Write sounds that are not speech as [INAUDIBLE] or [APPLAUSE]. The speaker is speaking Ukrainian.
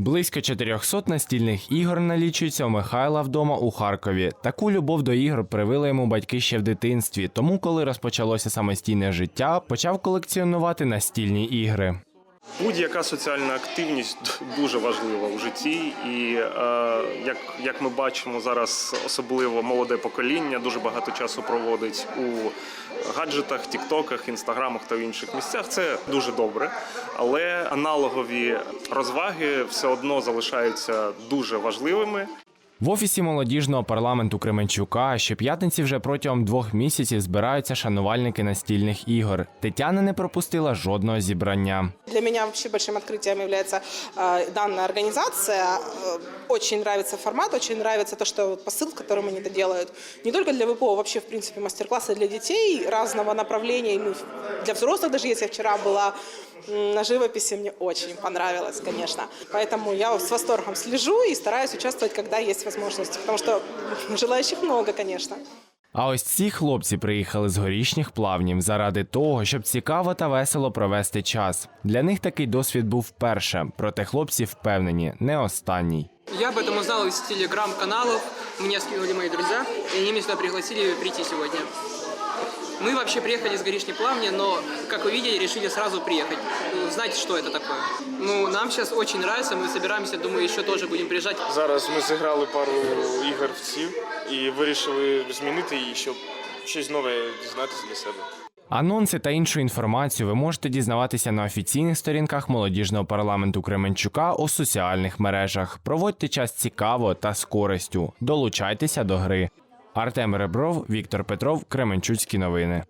Близько 400 настільних ігор налічується у Михайла вдома у Харкові. Таку любов до ігор привили йому батьки ще в дитинстві. Тому, коли розпочалося самостійне життя, почав колекціонувати настільні ігри. Будь-яка соціальна активність [LAUGHS] дуже важлива у житті, і е, як, як ми бачимо зараз, особливо молоде покоління дуже багато часу проводить у гаджетах, тіктоках, інстаграмах та в інших місцях. Це дуже добре, але аналогові розваги все одно залишаються дуже важливими. В офісі молодіжного парламенту Кременчука щоп'ятниці вже протягом двох місяців збираються шанувальники настільних ігор. Тетяна не пропустила жодного зібрання. Для меня вообще большим открытием является э, данная организация. Э, Очень нравится формат, очень нравится то, что вот посыл, которым они это делают. Не только для ВПО, вообще, в принципе, мастер-классы для детей разного направления. И мы- для взрослых даже, если я вчера была м, на живописи, мне очень понравилось, конечно. Поэтому я с восторгом слежу и стараюсь участвовать, когда есть возможность. Потому что желающих много, конечно. А ось ці хлопці приїхали з горішніх плавнів заради того, щоб цікаво та весело провести час. Для них такий досвід був вперше, проте хлопці впевнені, не останній. Я об этом узнал из телеграм-каналов, мне скинули мои друзья, и они меня сюда пригласили прийти сегодня. Мы вообще приехали с Горишней Плавни, но, как вы видели, решили сразу приехать, ну, знать, что это такое. Ну, нам сейчас очень нравится, мы собираемся, думаю, еще тоже будем приезжать. Зараз ми зіграли пару ігор в ці і вирішили змінити її, щоб щось нове дізнатися для себе. Анонси та іншу інформацію ви можете дізнаватися на офіційних сторінках молодіжного парламенту Кременчука у соціальних мережах. Проводьте час цікаво та з користю. Долучайтеся до гри. Артем Ребров, Віктор Петров, Кременчуцькі новини.